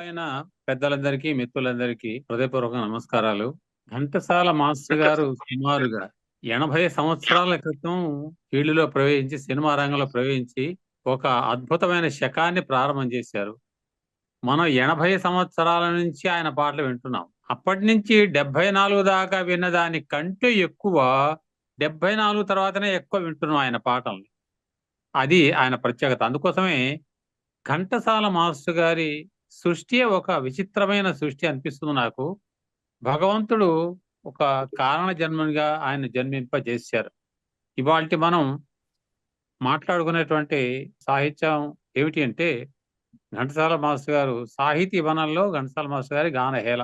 అయిన పెద్దలందరికీ మిత్రులందరికీ హృదయపూర్వక నమస్కారాలు. ఘంటసాల మాస్టర్ గారు సుమారుగా ఎనభై సంవత్సరాల క్రితం ఫీల్డ్లో ప్రవేశించి సినిమా రంగంలో ప్రవేశించి ఒక అద్భుతమైన శకాన్ని ప్రారంభం చేశారు. మనం ఎనభై సంవత్సరాల నుంచి ఆయన పాటలు వింటున్నాం. అప్పటి నుంచి డెబ్బై నాలుగు దాకా విన్న దాని కంటే ఎక్కువ డెబ్బై నాలుగు తర్వాతనే ఎక్కువ వింటున్నాం ఆయన పాటల్ని. అది ఆయన ప్రత్యేకత. అందుకోసమే ఘంటసాల మాస్టర్ గారి సృష్టి ఒక విచిత్రమైన సృష్టి అనిపిస్తుంది నాకు. భగవంతుడు ఒక కారణ జన్మనిగా ఆయన జన్మింపజేశారు. ఇవాళ మనం మాట్లాడుకునేటువంటి సాహిత్యం ఏమిటి అంటే ఘంటసాల మాస్టర్ గారు సాహితీ వనంలో ఘంటసాల మాస్టర్ గారి గానహేళ.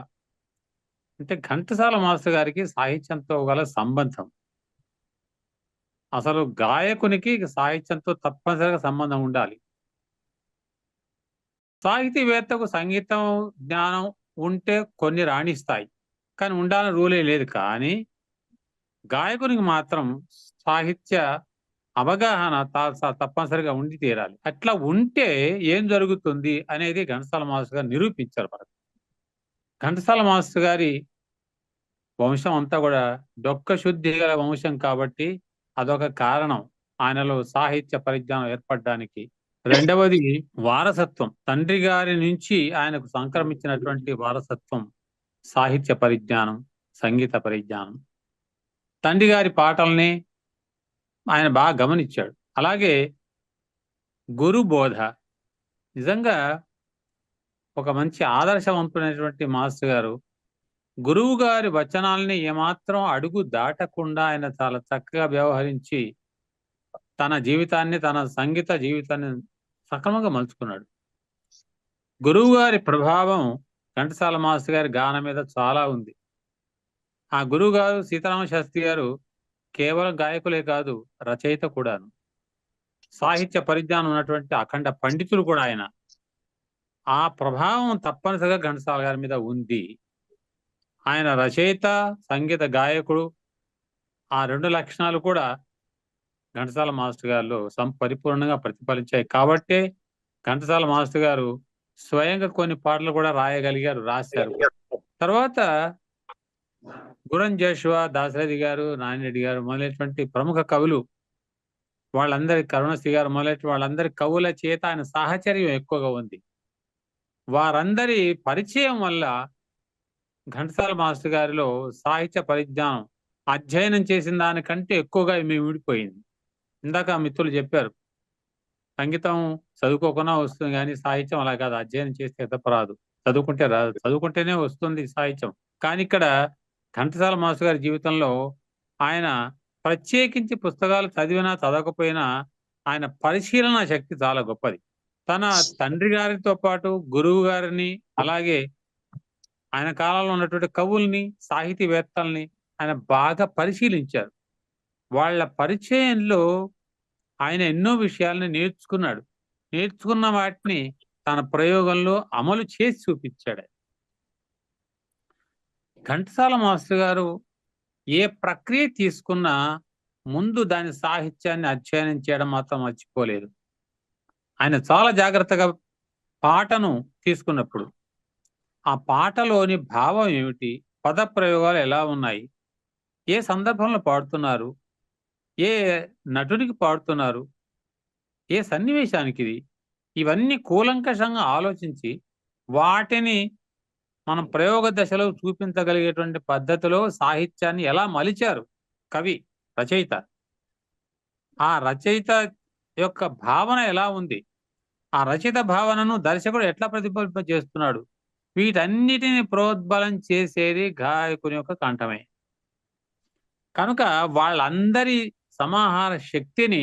అంటే ఘంటసాల మాస్టర్ గారికి సాహిత్యంతో గల సంబంధం. అసలు గాయకునికి సాహిత్యంతో తప్పనిసరిగా సంబంధం ఉండాలి. సాహితీవేత్తకు సంగీతం జ్ఞానం ఉంటే కొన్ని రాణిస్తాయి. కానీ ఉండాలని రూలే లేదు. కానీ గాయకునికి మాత్రం సాహిత్య అవగాహన తప్పనిసరిగా ఉండి తీరాలి. అట్లా ఉంటే ఏం జరుగుతుంది అనేది ఘంటసాల మాస్టర్ గారు నిరూపించారు మనకు. ఘంటసాల మాస్టర్ గారి వంశం అంతా కూడా డొక్క శుద్ధి గల వంశం కాబట్టి అదొక కారణం. ఆయనలో సాహిత్య పరిజ్ఞానం ఏర్పడడానికి రెండవది వారసత్వం. తండ్రి గారి నుంచి ఆయనకు సంక్రమించినటువంటి వారసత్వం సాహిత్య పరిజ్ఞానం సంగీత పరిజ్ఞానం. తండ్రి గారి పాటల్ని ఆయన బాగా గమనించాడు. అలాగే గురు బోధ. నిజంగా ఒక మంచి ఆదర్శవంతుడైనటువంటి మాస్టర్ గారు గురువు గారి వచనాల్ని ఏమాత్రం అడుగు దాటకుండా ఆయన చాలా చక్కగా వ్యవహరించి తన జీవితాన్ని తన సంగీత జీవితాన్ని సక్రమంగా మలుచుకున్నాడు. గురువు గారి ప్రభావం ఘంటసాల మాస్ గారి గానం మీద చాలా ఉంది. ఆ గురువు గారు సీతారామ శాస్త్రి గారు కేవలం గాయకులే కాదు రచయిత కూడాను. సాహిత్య పరిజ్ఞానం ఉన్నటువంటి అఖండ పండితులు కూడా ఆయన. ఆ ప్రభావం తప్పనిసరిగా ఘంటసాల గారి మీద ఉంది. ఆయన రచయిత సంగీత గాయకుడు ఆ రెండు లక్షణాలు కూడా ఘంటసాల మాస్టర్ గారిలో సం పరిపూర్ణంగా ప్రతిఫలించాయి. కాబట్టే ఘంటసాల మాస్టర్ గారు స్వయంగా కొన్ని పాటలు కూడా రాయగలిగారు రాశారు. తర్వాత గురం జోషువా దాశరథి గారు నానిరెడ్డి గారు మొదలైనటువంటి ప్రముఖ కవులు వాళ్ళందరి కరుణశ్రీ గారు మొదలైన వాళ్ళందరి కవుల చేత ఆయన సాహచర్యం ఎక్కువగా ఉంది. వారందరి పరిచయం వల్ల ఘంటసాల మాస్టర్ గారిలో సాహిత్య పరిజ్ఞానం అధ్యయనం చేసిన దానికంటే ఎక్కువగా మేము విడిపోయింది ఇందాక మిత్రులు చెప్పారు సంగీతం చదువుకోకుండా వస్తుంది కానీ సాహిత్యం అలా కాదు అధ్యయనం చేస్తే తప్పరాదు చదువుకుంటే రాదు చదువుకుంటేనే వస్తుంది సాహిత్యం. కానీ ఇక్కడ ఘంటసాల మాస్టర్ గారి జీవితంలో ఆయన ప్రత్యేకించి పుస్తకాలు చదివినా చదవకపోయినా ఆయన పరిశీలన శక్తి చాలా గొప్పది. తన తండ్రి గారితో పాటు గురువు గారిని అలాగే ఆయన కాలంలో ఉన్నటువంటి కవుల్ని సాహితీవేత్తల్ని ఆయన బాగా పరిశీలించారు. వాళ్ళ పరిచయంలో ఆయన ఎన్నో విషయాల్ని నేర్చుకున్నాడు. నేర్చుకున్న వాటిని తన ప్రయోగంలో అమలు చేసి చూపించాడు. ఘంటసాల మాస్టర్ గారు ఏ ప్రక్రియ తీసుకున్నా ముందు దాని సాహిత్యాన్ని అధ్యయనం చేయడం మాత్రం మర్చిపోలేదు. ఆయన చాలా జాగ్రత్తగా పాటను తీసుకున్నప్పుడు ఆ పాటలోని భావం ఏమిటి? పద ప్రయోగాలు ఎలా ఉన్నాయి? ఏ సందర్భంలో పాడుతున్నారు? ఏ నటునికి పాడుతున్నారు? ఏ సన్నివేశానికి ఇది ఇవన్నీ కూలంకషంగా ఆలోచించి వాటిని మనం ప్రయోగ దశలో చూపించగలిగేటువంటి పద్ధతిలో సాహిత్యాన్ని ఎలా మలిచారు కవి రచయిత? ఆ రచయిత యొక్క భావన ఎలా ఉంది? ఆ రచయిత భావనను దర్శకుడు ఎట్లా ప్రతిఫలింప చేస్తున్నాడు? వీటన్నిటిని ప్రోద్బలం చేసేది గాయకుని యొక్క కంఠమే. కనుక వాళ్ళందరి సమాహార శక్తిని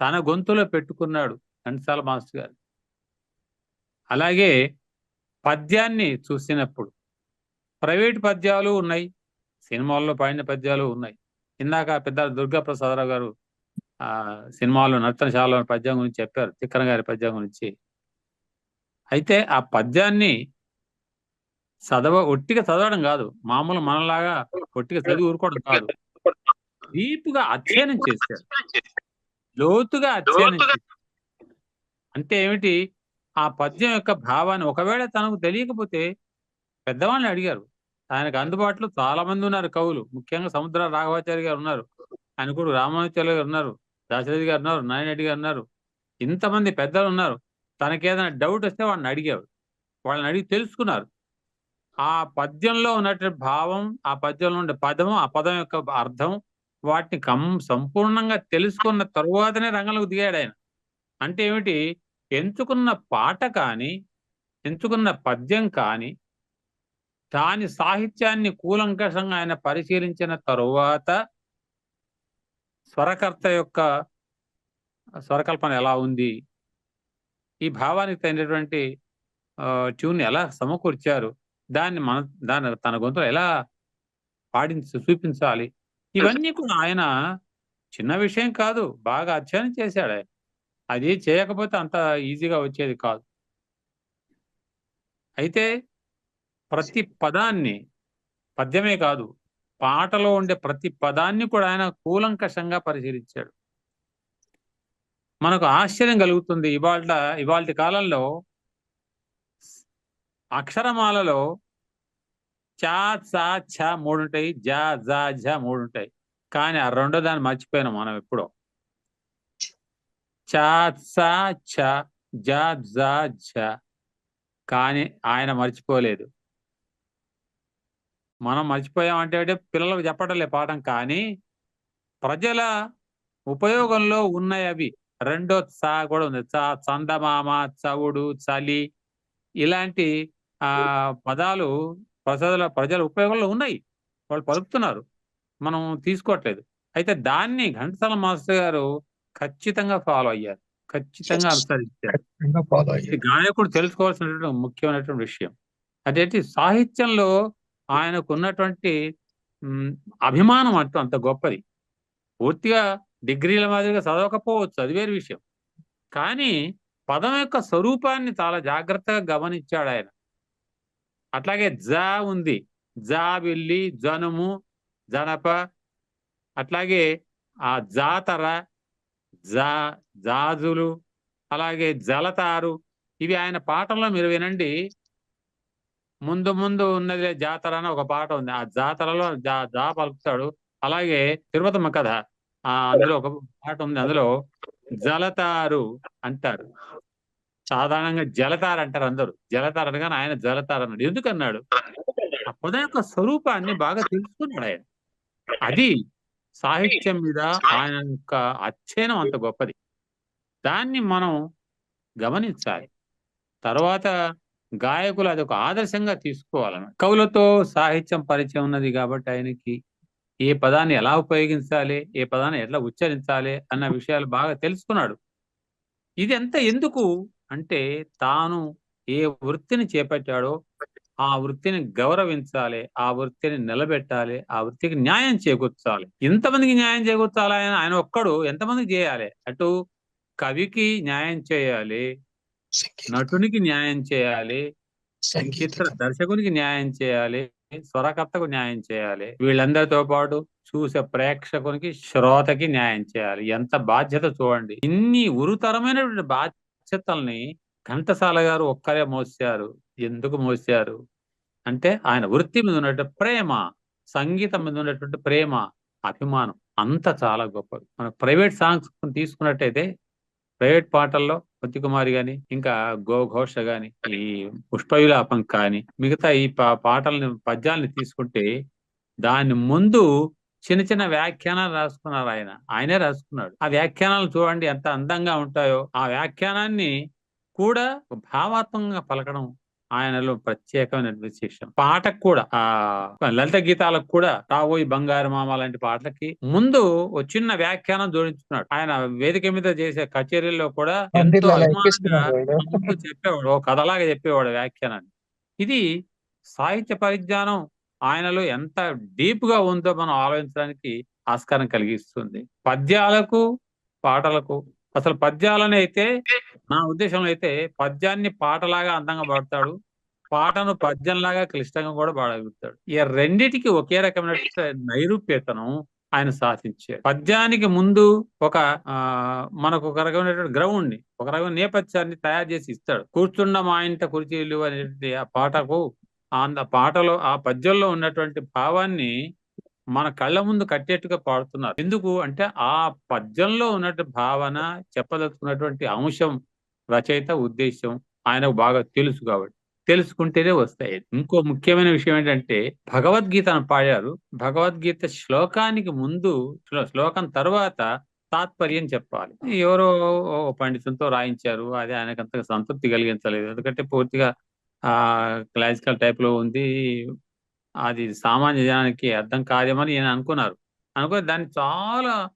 తన గొంతులో పెట్టుకున్నాడు ఘంటసాల మాస్టర్ గారు. అలాగే పద్యాన్ని చూసినప్పుడు ప్రైవేట్ పద్యాలు ఉన్నాయి సినిమాల్లో పాడిన పద్యాలు ఉన్నాయి. ఇందాక పెద్ద దుర్గా ప్రసాదరావు గారు ఆ సినిమాలో నర్తనశాల పద్యం గురించి చెప్పారు తిక్కన గారి పద్యం గురించి. అయితే ఆ పద్యాన్ని చదవ ఒట్టిగా చదవడం కాదు మామూలు మనలాగా ఒట్టిగా చదివి ఊరుకోవడం కాదు. డీప్గా అధ్యయనం చేశారు లోతుగా అధ్యయనం చేశారు అంటే ఏమిటి? ఆ పద్యం యొక్క భావాన్ని ఒకవేళ తనకు తెలియకపోతే పెద్దవాళ్ళని అడిగారు. ఆయనకు అందుబాటులో చాలా మంది ఉన్నారు కవులు. ముఖ్యంగా సముద్ర రాఘవాచారి గారు ఉన్నారు. ఆయన కూడా రామానుచార్య గారు ఉన్నారు. దాశరథి గారు ఉన్నారు. నారాయణ గారు ఉన్నారు. ఇంతమంది పెద్దలు ఉన్నారు. తనకి ఏదైనా డౌట్ వస్తే వాళ్ళని అడిగారు. వాళ్ళని అడిగి తెలుసుకున్నారు. ఆ పద్యంలో ఉన్నటువంటి భావం ఆ పద్యంలో ఉండే పదము ఆ పదం యొక్క అర్థం వాటిని కం సంపూర్ణంగా తెలుసుకున్న తరువాతనే రంగంలోకి దిగాడు ఆయన. అంటే ఏమిటి? ఎంచుకున్న పాట కానీ ఎంచుకున్న పద్యం కానీ దాని సాహిత్యాన్ని కూలంకషంగా ఆయన పరిశీలించిన తరువాత స్వరకర్త యొక్క స్వరకల్పన ఎలా ఉంది? ఈ భావానికి తగినటువంటి ట్యూన్ ఎలా సమకూర్చారు? దాన్ని మన దాన్ని తన గొంతులో ఎలా పాడించి చూపించాలి? ఇవన్నీ కూడా ఆయన చిన్న విషయం కాదు బాగా అధ్యయనం చేశాడు ఆయన. అది చేయకపోతే అంత ఈజీగా వచ్చేది కాదు. అయితే ప్రతి పదాన్ని పద్యమే కాదు పాటలో ఉండే ప్రతి పదాన్ని కూడా ఆయన కూలంకషంగా పరిశీలించాడు. మనకు ఆశ్చర్యం కలుగుతుంది ఇవాళ ఇవాళ కాలంలో అక్షరమాలలో చా చా ఛ మూడు ఉంటాయి జా జా ఝ మూడు ఉంటాయి కానీ ఆ రెండో దాన్ని మర్చిపోయినాం మనం ఎప్పుడో. చా చా ఛ జా జా ఝ. కానీ ఆయన మర్చిపోలేదు. మనం మర్చిపోయామంటే అంటే పిల్లలకు చెప్పటలే పాఠం కానీ ప్రజల ఉపయోగంలో ఉన్నాయి అవి. రెండో చా కూడా ఉంది. చా చందమామ చవుడు చలి ఇలాంటి ఆ పదాలు ప్రజల ప్రజల ఉపయోగంలో ఉన్నాయి. వాళ్ళు పలుకుతున్నారు. మనం తీసుకోవట్లేదు. అయితే దాన్ని ఘంటసాల మాస్టర్ గారు ఖచ్చితంగా ఫాలో అయ్యారు. ఖచ్చితంగా అనుసరించారు. గాయకుడు తెలుసుకోవాల్సినటువంటి ముఖ్యమైనటువంటి విషయం. అదేంటి? సాహిత్యంలో ఆయనకు ఉన్నటువంటి అభిమానం అంటూ అంత గొప్పది. పూర్తిగా డిగ్రీల మాదిరిగా చదవకపోవచ్చు. అది వేరు విషయం. కానీ పదం యొక్క స్వరూపాన్ని చాలా జాగ్రత్తగా గమనించాడు ఆయన అట్లాగే జా ఉంది. జా వెళ్ళి జనుము జనప. అట్లాగే ఆ జాతర జా జాజులు అలాగే జలతారు. ఇవి ఆయన పాటల్లో మీరు వినండి. ముందు ముందు ఉన్నది జాతర అని ఒక పాట ఉంది. ఆ జాతరలో జా జా పలుకుతాడు. అలాగే తిరుపతమ్మ కథ. ఆ అందులో ఒక పాట ఉంది. అందులో జలతారు అంటారు. సాధారణంగా జలతార అంటారు అందరూ. జలతార అనగానే ఆయన జలతార అన్నాడు. ఎందుకన్నాడు? ఆ పదం యొక్క స్వరూపాన్ని బాగా తెలుసుకున్నాడు ఆయన. అది సాహిత్యం మీద ఆయన యొక్క అధ్యయనం అంత గొప్పది. దాన్ని మనం గమనించాలి. తర్వాత గాయకులు అది ఒక ఆదర్శంగా తీసుకోవాలన్న. కవులతో సాహిత్యం పరిచయం ఉన్నది కాబట్టి ఆయనకి ఏ పదాన్ని ఎలా ఉపయోగించాలి ఏ పదాన్ని ఎట్లా ఉచ్చరించాలి అన్న విషయాలు బాగా తెలుసుకున్నాడు. ఇది ఎంత ఎందుకు అంటే తాను ఏ వృత్తిని చేపట్టాడో ఆ వృత్తిని గౌరవించాలి ఆ వృత్తిని నిలబెట్టాలి ఆ వృత్తికి న్యాయం చేకూర్చాలి. ఎంతమందికి న్యాయం చేకూర్చాలి ఆయన ఆయన ఒక్కడు ఎంతమందికి చేయాలి? అటు కవికి న్యాయం చేయాలి నటునికి న్యాయం చేయాలి చిత్ర దర్శకునికి న్యాయం చేయాలి స్వరకర్తకు న్యాయం చేయాలి వీళ్ళందరితో పాటు చూసే ప్రేక్షకునికి శ్రోతకి న్యాయం చేయాలి. ఎంత బాధ్యత చూడండి. ఇన్ని ఉరుతరమైనటువంటి బాధ్యతల్ని ఘంటసాల గారు ఒక్కరే మోసారు ఎందుకు మోసారు అంటే ఆయన వృత్తి మీద ఉన్నటువంటి ప్రేమ సంగీతం మీద ఉన్నటువంటి ప్రేమ అభిమానం అంత చాలా గొప్పది. మన ప్రైవేట్ సాంగ్స్ తీసుకున్నట్టయితే ప్రైవేట్ పాటల్లో కుమారి గాని ఇంకా గోఘోష గాని ఈ పుష్పవిలాపం కానీ మిగతా ఈ పాటల్ని పద్యాల్ని తీసుకుంటే దాని ముందు చిన్న చిన్న వ్యాఖ్యానాలు రాసుకున్నారు ఆయన. ఆయనే రాసుకున్నాడు. ఆ వ్యాఖ్యానాలు చూడండి ఎంత అందంగా ఉంటాయో. ఆ వ్యాఖ్యానాన్ని కూడా భావాత్మకంగా పలకడం ఆయనలో ప్రత్యేకమైన విశేషం. పాటకు కూడా ఆ లలిత గీతాలకు కూడా రాబోయి బంగారు మామ లాంటి పాటలకి ముందు ఒక చిన్న వ్యాఖ్యానం జోడించుకున్నాడు. ఆయన వేదిక మీద చేసే కచేరీల్లో కూడా ఎంతో చెప్పేవాడు ఒక కథలాగా చెప్పేవాడు వ్యాఖ్యానాన్ని. ఇది సాహిత్య పరిజ్ఞానం ఆయనలో ఎంత డీప్గా ఉందో మనం ఆలోచించడానికి ఆస్కారం కలిగిస్తుంది. పద్యాలకు పాటలకు అసలు పద్యాలని అయితే నా ఉద్దేశంలో అయితే పద్యాన్ని పాటలాగా అందంగా పాడతాడు. పాటను పద్యంలాగా క్లిష్టంగా కూడా పాడగలుగుతాడు. ఈ రెండిటికి ఒకే రకమైన నైరూప్యతను ఆయన సాధించారు పద్యానికి ముందు ఒక ఆ మనకు ఒక రకమైనటువంటి గ్రౌండ్ని ఒక రకమైన నేపథ్యాన్ని తయారు చేసి ఇస్తాడు. కూర్చున్న మా ఇంట కుర్చీలు అనేటువంటి ఆ పాటకు ఆ పాటలో ఆ పద్యంలో ఉన్నటువంటి భావాన్ని మన కళ్ళ ముందు కట్టేట్టుగా పాడుతున్నారు. ఎందుకు అంటే ఆ పద్యంలో ఉన్నటువంటి భావన చెప్పదలుచుకున్నటువంటి అంశం రచయిత ఉద్దేశం ఆయనకు బాగా తెలుసు కాబట్టి. తెలుసుకుంటేనే వస్తాయి. ఇంకో ముఖ్యమైన విషయం ఏంటంటే భగవద్గీతను పాడారు. భగవద్గీత శ్లోకానికి ముందు శ్లోకం తర్వాత తాత్పర్యం చెప్పాలి. ఎవరో ఓ పండితులతో రాయించారు. అది ఆయనకు అంతగా సంతృప్తి కలిగించలేదు. ఎందుకంటే పూర్తిగా క్లాసికల్ టైప్లో ఉంది. అది సామాన్య జనానికి అర్థం కాదేమని ఈయన అనుకున్నారు. అనుకుని దాన్ని చాలా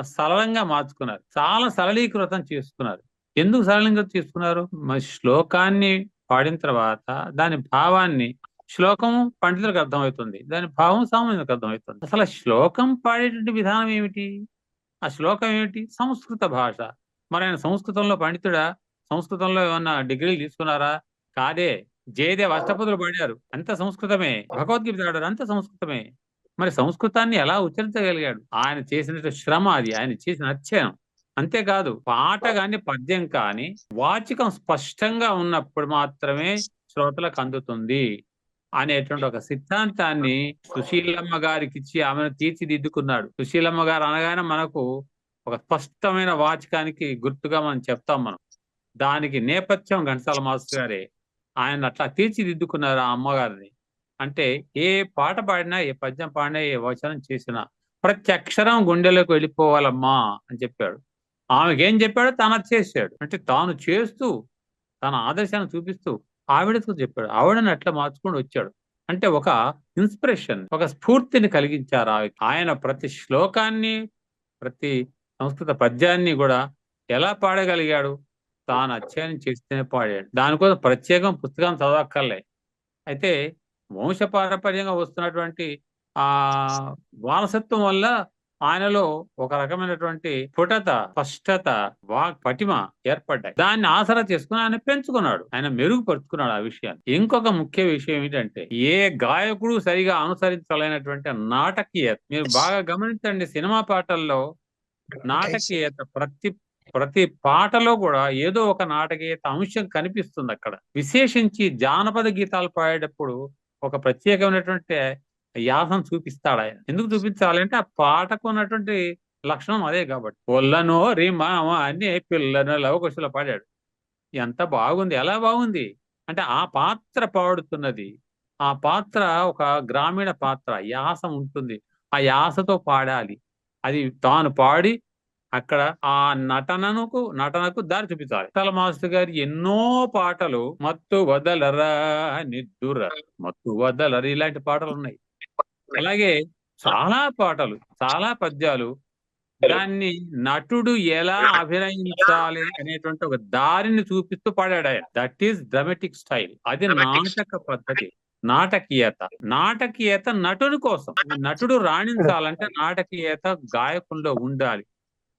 సరళంగా మార్చుకున్నారు. చాలా సరళీకృతం చేసుకున్నారు. ఎందుకు సరళీకృతం చేసుకున్నారు? మరి శ్లోకాన్ని పాడిన తర్వాత దాని భావాన్ని శ్లోకం పండితులకు అర్థమవుతుంది. దాని భావం సామాన్యులకు అర్థమవుతుంది. అసలు శ్లోకం పాడేటువంటి విధానం ఏమిటి? ఆ శ్లోకం ఏమిటి? సంస్కృత భాష. మరి ఆయన సంస్కృతంలో పండితుడా? సంస్కృతంలో ఏమన్నా డిగ్రీలు తీసుకున్నారా? కాదే. జయదేవ్ అష్టపదులు పాడారు. అంత సంస్కృతమే. భగవద్గీత పాడారు అంత సంస్కృతమే. మరి సంస్కృతాన్ని ఎలా ఉచ్చరించగలిగాడు? ఆయన చేసిన శ్రమ అది. ఆయన చేసిన అధ్యయనం. అంతేకాదు పాట కాని పద్యం కాని వాచికం స్పష్టంగా ఉన్నప్పుడు మాత్రమే శ్రోతలకు అందుతుంది అనేటువంటి ఒక సిద్ధాంతాన్ని సుశీలమ్మ గారికి ఇచ్చి ఆమెను తీర్చిదిద్దుకున్నాడు. సుశీలమ్మ గారు అనగానే మనకు ఒక స్పష్టమైన వాచకానికి గుర్తుగా మనం చెప్తాం మనం. దానికి నేపథ్యం ఘంటసాల మాస్టర్ గారే. ఆయన అట్లా తీర్చిదిద్దుకున్నారు ఆ అమ్మగారిని. అంటే ఏ పాట పాడినా ఏ పద్యం పాడినా ఏ వచనం చేసినా ప్రతి అక్షరం గుండెలోకి వెళ్ళిపోవాలమ్మా అని చెప్పాడు. ఆమెకేం ఏం చెప్పాడో తన చేశాడు. అంటే తాను చేస్తూ తన ఆదర్శాన్ని చూపిస్తూ ఆవిడతో చెప్పాడు. ఆవిడని అట్లా మార్చుకొని వచ్చాడు. అంటే ఒక ఇన్స్పిరేషన్ ఒక స్ఫూర్తిని కలిగించారు ఆవి ఆయన ప్రతి శ్లోకాన్ని ప్రతి సంస్కృత పద్యాన్ని కూడా ఎలా పాడగలిగాడు? తాను అధ్యయనం చేస్తేనే పాడాడు. దానికోసం ప్రత్యేకం పుస్తకం చదవక్కర్లే. అయితే వంశ పారపర్యంగా వస్తున్నటువంటి ఆ వారసత్వం వల్ల ఆయనలో ఒక రకమైనటువంటి పుటత స్పష్టత వాక్ పటిమ ఏర్పడ్డాయి. దాన్ని ఆసరా చేసుకుని ఆయన పెంచుకున్నాడు. ఆయన మెరుగుపరుచుకున్నాడు ఆ విషయాన్ని. ఇంకొక ముఖ్య విషయం ఏంటంటే ఏ గాయకుడు సరిగా అనుసరించలేనటువంటి నాటకీయత. మీరు బాగా గమనించండి సినిమా పాటల్లో నాటకీయత ప్రతి ప్రతి పాటలో కూడా ఏదో ఒక నాటకీయత అంశం కనిపిస్తుంది అక్కడ విశేషించి జానపద గీతాలు పాడేటప్పుడు ఒక ప్రత్యేకమైనటువంటి యాసం చూపిస్తాడు ఆయన ఎందుకు చూపించాలంటే ఆ పాటకు ఉన్నటువంటి లక్షణం అదే కాబట్టి. పొల్లనో రీ మామ అని పిల్లను లవకుశలో పాడాడు. ఎంత బాగుంది ఎలా బాగుంది? అంటే ఆ పాత్ర పాడుతున్నది ఆ పాత్ర ఒక గ్రామీణ పాత్ర యాసం ఉంటుంది. ఆ యాసతో పాడాలి. అది తాను పాడి అక్కడ ఆ నటనకు నటనకు దారి చూపించాలి తల మాస్టర్ గారి ఎన్నో పాటలు మత్తు వదలరా నిద్దుర మత్తు వదలరా ఇలాంటి పాటలు ఉన్నాయి. అలాగే చాలా పాటలు చాలా పద్యాలు. దాన్ని నటుడు ఎలా అభినయించాలి అనేటువంటి ఒక దారిని చూపిస్తూ పాడాడు ఆయన. దట్ ఈస్ డ్రమాటిక్ స్టైల్ అది నాటక పద్ధతి నాటకీయత. నాటకీయత నటుని కోసం. నటుడు రాణించాలంటే నాటకీయత గాయకుల్లో ఉండాలి.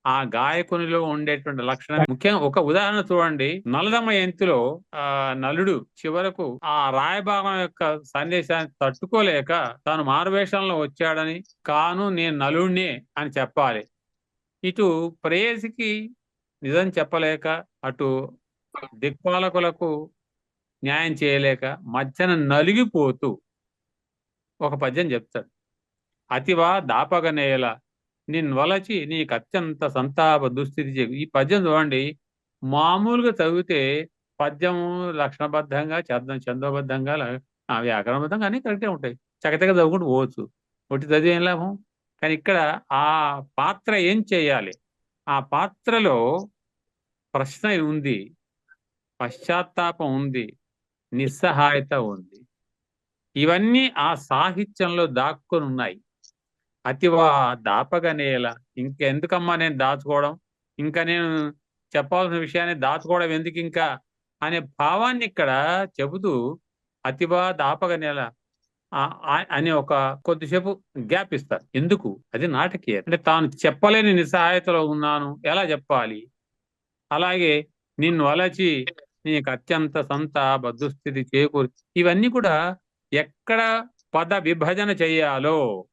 ఆ గాయకునిలో ఉండేటువంటి లక్షణం ముఖ్యంగా ఒక ఉదాహరణ చూడండి. నలదమ్మ ఎంతిలో ఆ నలుడు చివరకు ఆ రాయభాగం యొక్క సందేశాన్ని తట్టుకోలేక తాను మారువేషంలో వచ్చాడని కాను నేను నలుడిని అని చెప్పాలి. ఇటు ప్రేయసికి నిజం చెప్పలేక అటు దిక్పాలకులకు న్యాయం చేయలేక మధ్యన నలిగిపోతూ ఒక పద్యం చెప్తాడు. అతివా దాపగనేయల నిన్ను వలచి నీకు అత్యంత సంతాప దుస్థితి చెప్పి ఈ పద్యం చూడండి. మామూలుగా చదివితే పద్యం లక్షణబద్ధంగా చందం చందోబద్ధంగా ఆ వ్యాకరణబద్ధంగా అన్ని కరెక్టే ఉంటాయి. చకచక చదువుకుంటూ పోవచ్చు. ఒకటి చదివి ఏం లాభం? కానీ ఇక్కడ ఆ పాత్ర ఏం చేయాలి? ఆ పాత్రలో ప్రశ్న ఉంది. పశ్చాత్తాపం ఉంది. నిస్సహాయత ఉంది. ఇవన్నీ ఆ సాహిత్యంలో దాక్కుని ఉన్నాయి. అతివా దాపగనేల. ఇంకెందుకమ్మా నేను దాచుకోవడం? ఇంకా నేను చెప్పాల్సిన విషయాన్ని దాచుకోవడం ఎందుకు ఇంకా? అనే భావాన్ని ఇక్కడ చెబుతూ అతివా దాపగనేల ఆ- అని ఒక కొద్దిసేపు గ్యాప్ ఇస్తారు. ఎందుకు? అది నాటకీయ అంటే తాను చెప్పలేని నిస్సహాయతలో ఉన్నాను. ఎలా చెప్పాలి? అలాగే నిన్ను అలచి నీకు అత్యంత సంతాప దుస్థితి చేకూర్చి ఇవన్నీ కూడా ఎక్కడ పద విభజన చేయాలో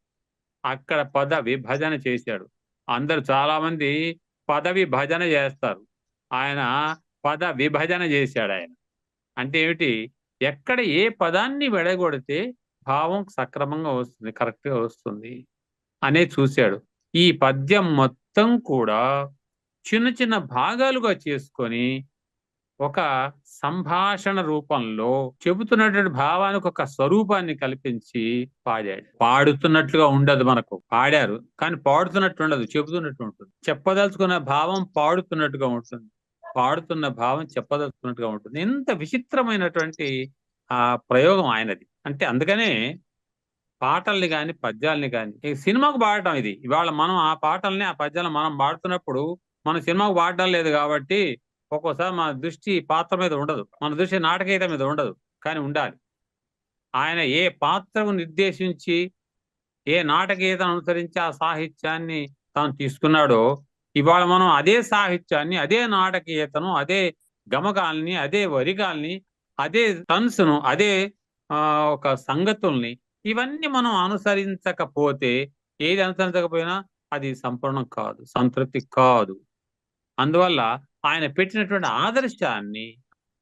అక్కడ పద విభజన చేశాడు. అందరు చాలా మంది పద విభజన చేస్తారు. ఆయన పద విభజన చేశాడు ఆయన. అంటే ఏమిటి? ఎక్కడ ఏ పదాన్ని వెడగొడితే భావం సక్రమంగా వస్తుంది కరెక్ట్గా వస్తుంది అనే చూశాడు. ఈ పద్యం మొత్తం కూడా చిన్న చిన్న భాగాలుగా చేసుకొని ఒక సంభాషణ రూపంలో చెబుతున్నటువంటి భావానికి ఒక స్వరూపాన్ని కల్పించి పాడాడు. పాడుతున్నట్లుగా ఉండదు మనకు. పాడారు కానీ పాడుతున్నట్టు ఉండదు చెబుతున్నట్టు ఉంటుంది. చెప్పదలుచుకున్న భావం పాడుతున్నట్టుగా ఉంటుంది. పాడుతున్న భావం చెప్పదలుచుకున్నట్టుగా ఉంటుంది. ఎంత విచిత్రమైనటువంటి ఆ ప్రయోగం ఆయనది. అంటే అందుకనే పాటల్ని కానీ పద్యాల్ని కానీ సినిమాకు పాడటం ఇది. ఇవాళ మనం ఆ పాటల్ని ఆ పద్యాలను మనం పాడుతున్నప్పుడు మనం సినిమాకు పాడడం లేదు కాబట్టి ఒక్కోసారి మన దృష్టి పాత్ర మీద ఉండదు. మన దృష్టి నాటకీయత మీద ఉండదు. కానీ ఉండాలి. ఆయన ఏ పాత్రను నిర్దేశించి ఏ నాటకీయతను అనుసరించి ఆ సాహిత్యాన్ని తాను తీసుకున్నాడో ఇవాళ మనం అదే సాహిత్యాన్ని అదే నాటకీయతను అదే గమకాల్ని అదే వరిగాల్ని అదే టన్స్ను అదే ఆ ఒక సంగతుల్ని ఇవన్నీ మనం అనుసరించకపోతే ఏది అనుసరించకపోయినా అది సంపూర్ణం కాదు సంతృప్తి కాదు. అందువల్ల ఆయన పెట్టినటువంటి ఆదర్శాన్ని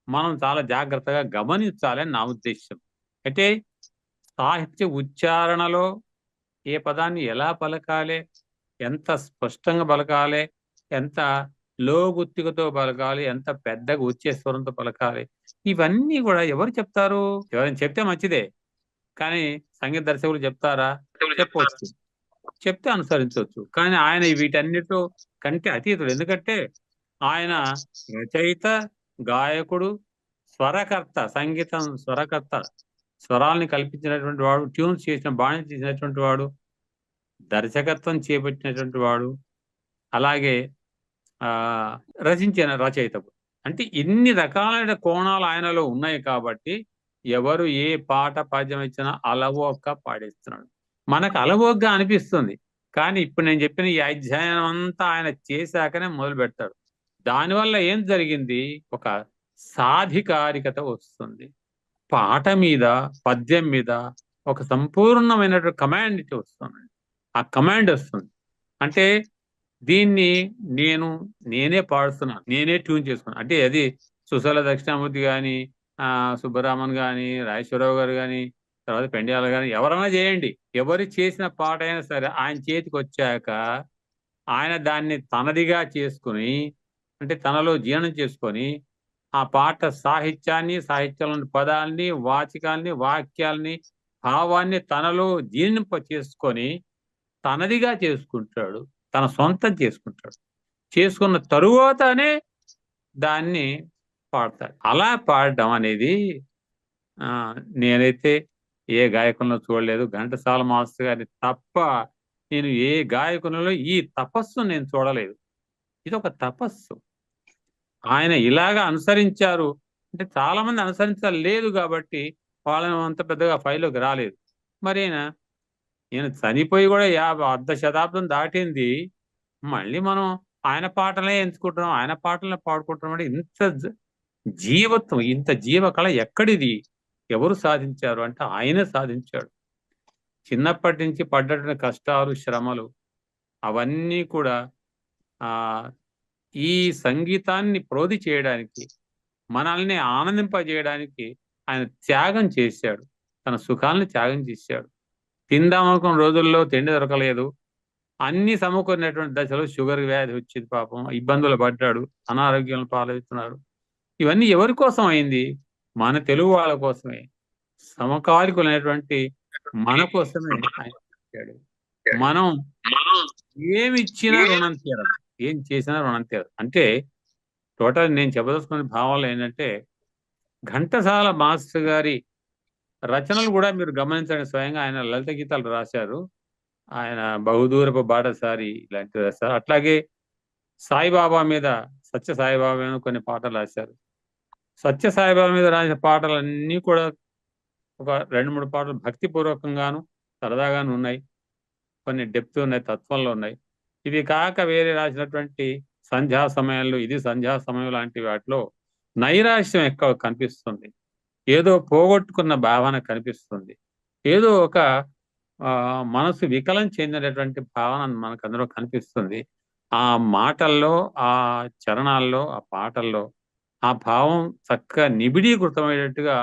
మనం చాలా జాగ్రత్తగా గమనించాలని నా ఉద్దేశం అయితే సాహిత్య ఉచ్చారణలో ఏ పదాన్ని ఎలా పలకాలి ఎంత స్పష్టంగా పలకాలి ఎంత లోగుత్తికతో పలకాలి ఎంత పెద్దగా వచ్చే స్వరంతో పలకాలి ఇవన్నీ కూడా ఎవరు చెప్తారు? ఎవరైనా చెప్తే మంచిదే. కానీ సంగీత దర్శకులు చెప్తారా? చెప్పవచ్చు. చెప్తే అనుసరించవచ్చు. కానీ ఆయన వీటన్నిటితో కంటే అతీతుడు. ఎందుకంటే ఆయన రచయిత గాయకుడు స్వరకర్త సంగీతం స్వరకర్త స్వరాల్ని కల్పించినటువంటి వాడు ట్యూన్స్ చేసిన బాణి చేసినటువంటి వాడు దర్శకత్వం చేపట్టినటువంటి వాడు అలాగే ఆ రచించిన రచయిత అంటే ఇన్ని రకాలైన కోణాలు ఆయనలో ఉన్నాయి కాబట్టి ఎవరు ఏ పాట పద్యం ఇచ్చినా అలవోక పాడేస్తున్నాడు. మనకు అలవోగ్గా అనిపిస్తుంది. కానీ ఇప్పుడు నేను చెప్పిన ఈ అధ్యయనం అంతా ఆయన చేశాకనే మొదలు పెడతాడు దానివల్ల ఏం జరిగింది? ఒక సాధికారికత వస్తుంది. పాట మీద పద్యం మీద ఒక సంపూర్ణమైనటువంటి కమాండ్ వస్తుంది. ఆ కమాండ్ వస్తుంది. అంటే దీన్ని నేను నేనే పాడుతున్నాను నేనే ట్యూన్ చేసుకున్నాను అంటే అది సుశల దక్షిణామూర్తి కానీ సుబ్బరామన్ కానీ రాజేశ్వరరావు గారు కానీ తర్వాత పెండ్యాల కానీ ఎవరైనా చేయండి. ఎవరు చేసిన పాట అయినా సరే ఆయన చేతికి వచ్చాక ఆయన దాన్ని తనదిగా చేసుకుని అంటే తనలో జీర్ణం చేసుకొని ఆ పాట సాహిత్యాన్ని సాహిత్యంలోని పదాల్ని వాచికాల్ని వాక్యాల్ని భావాన్ని తనలో జీర్ణింప చేసుకొని తనదిగా చేసుకుంటాడు. తన సొంతం చేసుకుంటాడు. చేసుకున్న తరువాతనే దాన్ని పాడతాడు. అలా పాడడం అనేది నేనైతే ఏ గాయకులను చూడలేదు. ఘంటసాల మాస్టర్ గారిని తప్ప నేను ఏ గాయకులలో ఈ తపస్సు నేను చూడలేదు. ఇది ఒక తపస్సు. ఆయన ఇలాగా అనుసరించారు. అంటే చాలా మంది అనుసరించలేదు కాబట్టి వాళ్ళని అంత పెద్దగా ఫైల్లోకి రాలేదు. మరి ఈయన ఈయన చనిపోయి కూడా యాభై అర్ధ శతాబ్దం దాటింది. మళ్ళీ మనం ఆయన పాటలే ఎంచుకుంటున్నాం ఆయన పాటలనే పాడుకుంటున్నాం అంటే ఇంత జీవత్వం ఇంత జీవకళ ఎక్కడిది? ఎవరు సాధించారు? అంటే ఆయనే సాధించాడు. చిన్నప్పటి నుంచి పడ్డటువంటి కష్టాలు శ్రమలు అవన్నీ కూడా ఆ ఈ సంగీతాన్ని ప్రోధి చేయడానికి మనల్ని ఆనందింపజేయడానికి ఆయన త్యాగం చేశాడు. తన సుఖాలను త్యాగం చేశాడు. తిందామనుకున్న రోజుల్లో తిండి దొరకలేదు. అన్ని సమకూరినటువంటి దశలో షుగర్ వ్యాధి వచ్చింది పాపం. ఇబ్బందులు పడ్డాడు. అనారోగ్యం పాలవుతున్నాడు ఇవన్నీ ఎవరి కోసం అయింది? మన తెలుగు వాళ్ళ కోసమే. సమకాలికులైనటువంటి మన కోసమే ఆయన మనం ఏమి ఇచ్చినా రుణం తీరదు. ఏం చేసినా రుణం తీరదు అంటే టోటల్ నేను చెప్పదలుచుకునే భావాలు ఏంటంటే ఘంటసాల మాస్టర్ గారి రచనలు కూడా మీరు గమనించండి. స్వయంగా ఆయన లలిత గీతాలు రాశారు. ఆయన బహుదూరపు బాటసారి ఇలాంటివి రాశారు. అట్లాగే సాయిబాబా మీద సత్య సాయిబాబా మీద కొన్ని పాటలు రాశారు. సత్య సాయిబాబా మీద రాసిన పాటలన్నీ కూడా ఒక రెండు మూడు పాటలు భక్తిపూర్వకంగాను సరదాగాను ఉన్నాయి. కొన్ని డెప్త్ ఉన్నాయి తత్వంలో ఉన్నాయి. ఇవి కాక వేరే రాసినటువంటి సంధ్యా సమయంలో ఇది సంధ్యా సమయం లాంటి వాటిలో నైరాశ్యం ఎక్కువ కనిపిస్తుంది. ఏదో పోగొట్టుకున్న భావన కనిపిస్తుంది. ఏదో ఒక మనసు వికలం చెందినటువంటి భావన మనకు అందులో కనిపిస్తుంది. ఆ మాటల్లో ఆ చరణాల్లో ఆ పాటల్లో ఆ భావం చక్కగా నిబిడీకృతమయ్యేటట్టుగా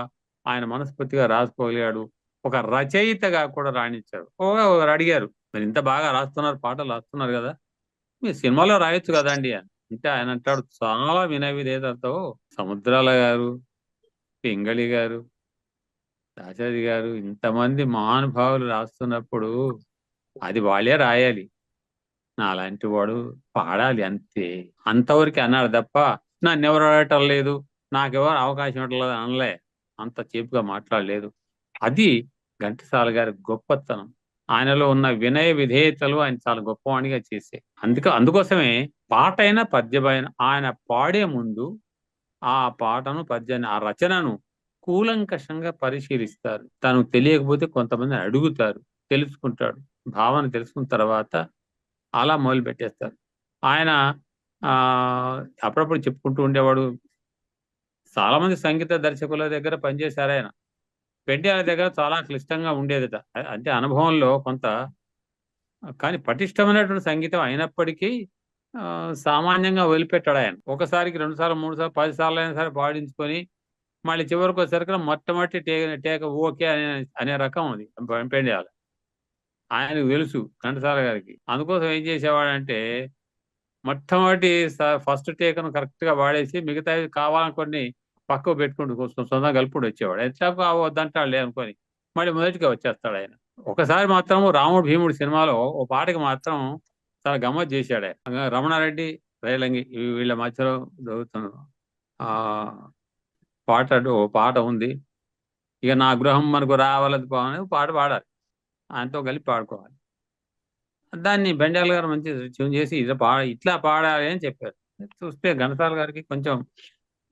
ఆయన మనస్ఫూర్తిగా రాసుకోగలిగాడు ఒక రచయితగా కూడా రాణించాడు ఒకరు అడిగారు. మరి ఇంత బాగా రాస్తున్నారు పాటలు రాస్తున్నారు కదా. మీ సినిమాలో రాయొచ్చు కదండి అండి. అంటే ఆయన అంటాడు చాలా వినయ సముద్రాల గారు పింగళి గారు దాచారి గారు ఇంతమంది మహానుభావులు రాస్తున్నప్పుడు అది వాళ్ళే రాయాలి. నాలాంటి వాడు పాడాలి అంతే. అంతవరకు అన్నాడు తప్ప నన్ను ఎవరు అడగటం లేదు. నాకెవరు అవకాశం ఇవ్వట్లేదు అనలే. అంత చేపుగా మాట్లాడలేదు. అది ఘంటసాల గారి గొప్పతనం. ఆయనలో ఉన్న వినయ విధేయతలు ఆయన చాలా గొప్పవాణిగా చేసే అందుకే అందుకోసమే పాట అయినా పద్యమైన ఆయన పాడే ముందు ఆ పాటను పద్యాన్ని ఆ రచనను కూలంకషంగా పరిశీలిస్తారు. తను తెలియకపోతే కొంతమంది అడుగుతారు తెలుసుకుంటాడు. భావన తెలుసుకున్న తర్వాత అలా మొదలు పెట్టేస్తారు. ఆయన ఆ అప్పుడప్పుడు చెప్పుకుంటూ ఉండేవాడు. చాలా మంది సంగీత దర్శకుల దగ్గర పనిచేశారు ఆయన. పెండ్యాల దగ్గర చాలా క్లిష్టంగా ఉండేదట. అంటే అనుభవంలో కొంత కానీ పటిష్టమైనటువంటి సంగీతం అయినప్పటికీ సామాన్యంగా వదిలిపెట్టాడు ఆయన ఒకసారికి రెండు సార్లు మూడు సార్లు పది సార్లు అయినా సరే పాడించుకొని మళ్ళీ చివరికి వచ్చేసరికి మొట్టమొదటి టేక టేక ఓకే అనే అనే రకం అది పెండ్యాల ఆయనకు తెలుసు ఘంటసాల గారికి. అందుకోసం ఏం చేసేవాడంటే మొట్టమొదటి ఫస్ట్ టేకను కరెక్ట్గా వాడేసి మిగతా కావాలనుకొని పక్కకు పెట్టుకుంటూ కొంచెం సొంతంగా కలుపుడు వచ్చేవాడు. ఎట్లా వద్దంటాడు అనుకొని మళ్ళీ మొదటిగా వచ్చేస్తాడు ఆయన. ఒకసారి మాత్రం రాముడు భీముడు సినిమాలో ఓ పాటకి మాత్రం చాలా గమ్మత్ చేశాడు ఆయన. రమణారెడ్డి రైలంగి వీళ్ళ మధ్యలో జరుగుతున్న ఆ పాట ఓ పాట ఉంది. ఇక నా గృహం మనకు రావాలది పోవాలని పాట పాడాలి. ఆయనతో కలిపి పాడుకోవాలి. దాన్ని బెండాల్ గారు మంచి ట్యూన్ చేసి ఇట్లా పాడ ఇట్లా పాడాలి అని చెప్పారు. చూస్తే ఘనసాల గారికి కొంచెం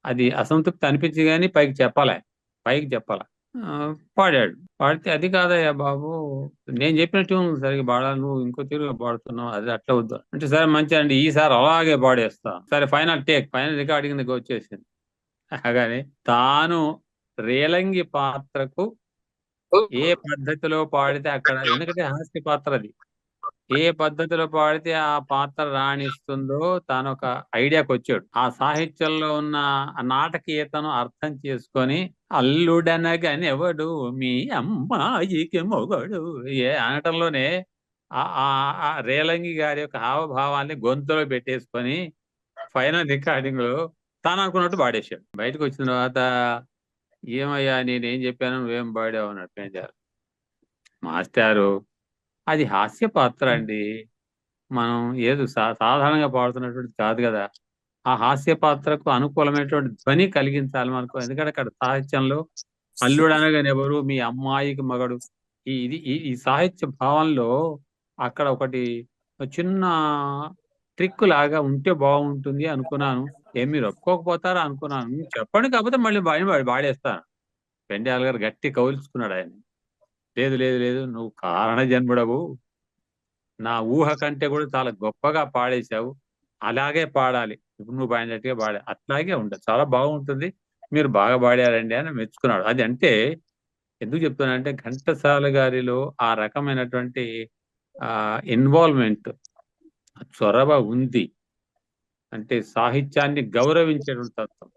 అది అసంతృప్తి అనిపించి కానీ పైకి చెప్పాలి. పైకి చెప్పాల. పాడాడు. పాడితే అది కాదయ్యా బాబు. నేను చెప్పిన ట్యూన్ సరిగ్గా నువ్వు ఇంకో తీరుగా పాడుతున్నావు. అది అట్లా వద్దు. అంటే సరే మంచి అండి. ఈసారి అలాగే పాడేస్తా. సరే ఫైనల్ టేక్. ఫైనల్ రికార్డింగ్ దగ్గర వచ్చేసింది. కానీ తాను రేలంగి పాత్రకు ఏ పద్ధతిలో పాడితే అక్కడ ఎందుకంటే హాస్య పాత్ర అది ఏ పద్ధతిలో పాడితే ఆ పాత్ర రాణిస్తుందో తాను ఒక ఐడియాకి వచ్చాడు ఆ సాహిత్యంలో ఉన్న నాటకీయతను అర్థం చేసుకొని అల్లుడనగాని ఎవడు మీ అమ్మాయికి మొగడు. ఏ అనటంలోనే ఆ రేలంగి గారి యొక్క హావభావాన్ని గొంతులో పెట్టేసుకొని ఫైనల్ రికార్డింగ్లో తాను అనుకున్నట్టు పాడేశాడు. బయటకు వచ్చిన తర్వాత ఏమయ్యా నేనేం చెప్పాను నువ్వేం పాడావు అన్నట్టు ఏం మాస్టారు అది హాస్య పాత్ర అండి. మనం ఏదో సాధారణంగా పాడుతున్నటువంటి కాదు కదా. ఆ హాస్య పాత్రకు అనుకూలమైనటువంటి ధ్వని కలిగించాలి మనకు. ఎందుకంటే అక్కడ సాహిత్యంలో అల్లుడు అనగానే ఎవరు? మీ అమ్మాయికి మగడు. ఈ ఇది ఈ సాహిత్య భావంలో అక్కడ ఒకటి చిన్న ట్రిక్ లాగా ఉంటే బాగుంటుంది అనుకున్నాను. ఏం మీరు ఒప్పుకోకపోతారా అనుకున్నాను. చెప్పండి కాకపోతే మళ్ళీ బాగా బాడేస్తాను పెండ్యాల గారు గట్టి కౌల్చుకున్నాడు ఆయన లేదు లేదు లేదు. నువ్వు కారణ జన్ముడవు. నా ఊహ కంటే కూడా చాలా గొప్పగా పాడేశావు. అలాగే పాడాలి. ఇప్పుడు నువ్వు పాడినట్టుగా పాడే. అట్లాగే ఉండదు చాలా బాగుంటుంది. మీరు బాగా పాడారండి అని మెచ్చుకున్నాడు. అది అంటే ఎందుకు చెప్తున్నానంటే ఘంటసాల గారిలో ఆ రకమైనటువంటి ఆ ఇన్వాల్వ్మెంట్ చొరవ ఉంది. అంటే సాహిత్యాన్ని గౌరవించేటువంటి తత్వం.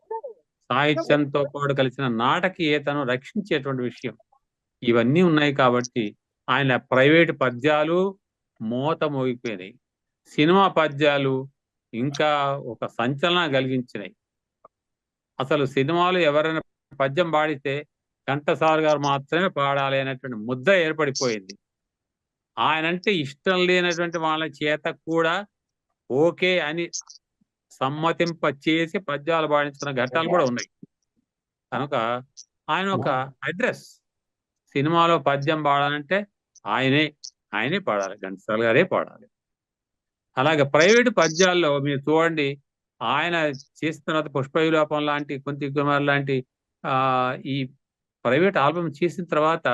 సాహిత్యంతో పాటు కలిసిన నాటకీయతను రక్షించేటువంటి విషయం. ఇవన్నీ ఉన్నాయి కాబట్టి ఆయన ప్రైవేట్ పద్యాలు మోత మోగిపోయినాయి సినిమా పద్యాలు ఇంకా ఒక సంచలన కలిగించినాయి. అసలు సినిమాలు ఎవరైనా పద్యం పాడితే ఘంటసార్ గారు మాత్రమే పాడాలి అనేటువంటి ముద్ద ఏర్పడిపోయింది. ఆయనంటే ఇష్టం లేనటువంటి వాళ్ళ చేత కూడా ఓకే అని సమ్మతింప చేసి పద్యాలు పాడించిన ఘట్టాలు కూడా ఉన్నాయి. కనుక ఆయన ఒక అడ్రస్. సినిమాలో పద్యం పాడాలంటే ఆయనే ఆయనే పాడాలి ఘంటసాల గారే పాడాలి. అలాగే ప్రైవేటు పద్యాల్లో మీరు చూడండి ఆయన చేసిన తర్వాత పుష్పవిలోపం లాంటి కుంతి కుమార్ లాంటి ఆ ఈ ప్రైవేట్ ఆల్బమ్ చేసిన తర్వాత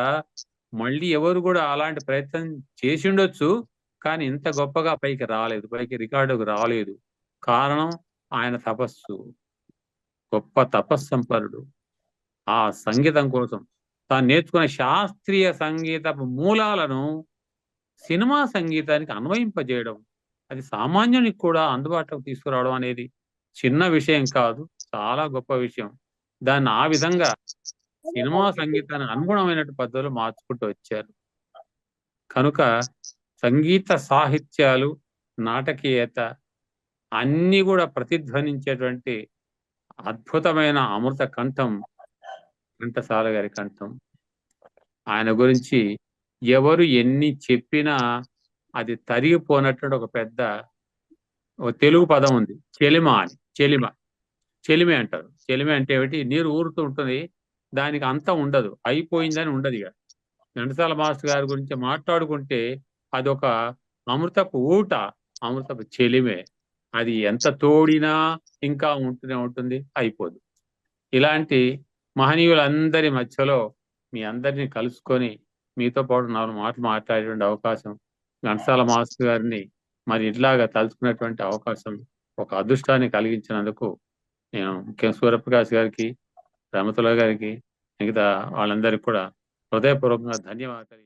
మళ్ళీ ఎవరు కూడా అలాంటి ప్రయత్నం చేసి ఉండొచ్చు కానీ ఇంత గొప్పగా పైకి రాలేదు పైకి రికార్డుకు రాలేదు. కారణం ఆయన తపస్సు. గొప్ప తపస్సంపరుడు. ఆ సంగీతం కోసం తాను నేర్చుకున్న శాస్త్రీయ సంగీత మూలాలను సినిమా సంగీతానికి అన్వయింపజేయడం అది సామాన్యునికి కూడా అందుబాటులోకి తీసుకురావడం అనేది చిన్న విషయం కాదు చాలా గొప్ప విషయం. దాన్ని ఆ విధంగా సినిమా సంగీతానికి అనుగుణమైన పద్ధతులు మార్చుకుంటూ వచ్చారు. కనుక సంగీత సాహిత్యాలు నాటకీయత అన్ని కూడా ప్రతిధ్వనించేటువంటి అద్భుతమైన అమృత కంఠం ఘంటసాల గారి కంఠం. ఆయన గురించి ఎవరు ఎన్ని చెప్పినా అది తరిగిపోనట్టు ఒక పెద్ద తెలుగు పదం ఉంది. చెలిమ అని. చెలిమ. చెలిమి అంటారు. చెలిమి అంటే ఏమిటి? నీరు ఊరుతూ ఉంటుంది. దానికి అంత ఉండదు. అయిపోయిందని ఉండదు ఇక. ఘంటసాల మాస్టర్ గారి గురించి మాట్లాడుకుంటే అది ఒక అమృతపు ఊట అమృతపు చెలిమే. అది ఎంత తోడినా ఇంకా ఉంటూనే ఉంటుంది. అయిపోదు. ఇలాంటి మహనీయులందరి మధ్యలో మీ అందరినీ కలుసుకొని మీతో పాటు నాలుగు మాటలు మాట్లాడేటువంటి అవకాశం ఘంటసాల మాస్టర్ గారిని మరి ఇట్లాగా తలుచుకునేటువంటి అవకాశం ఒక అదృష్టాన్ని కలిగించినందుకు నేను ముఖ్యం సూర్యప్రకాష్ గారికి రమతుల గారికి మిగతా వాళ్ళందరికీ కూడా హృదయపూర్వకంగా ధన్యవాదాలు.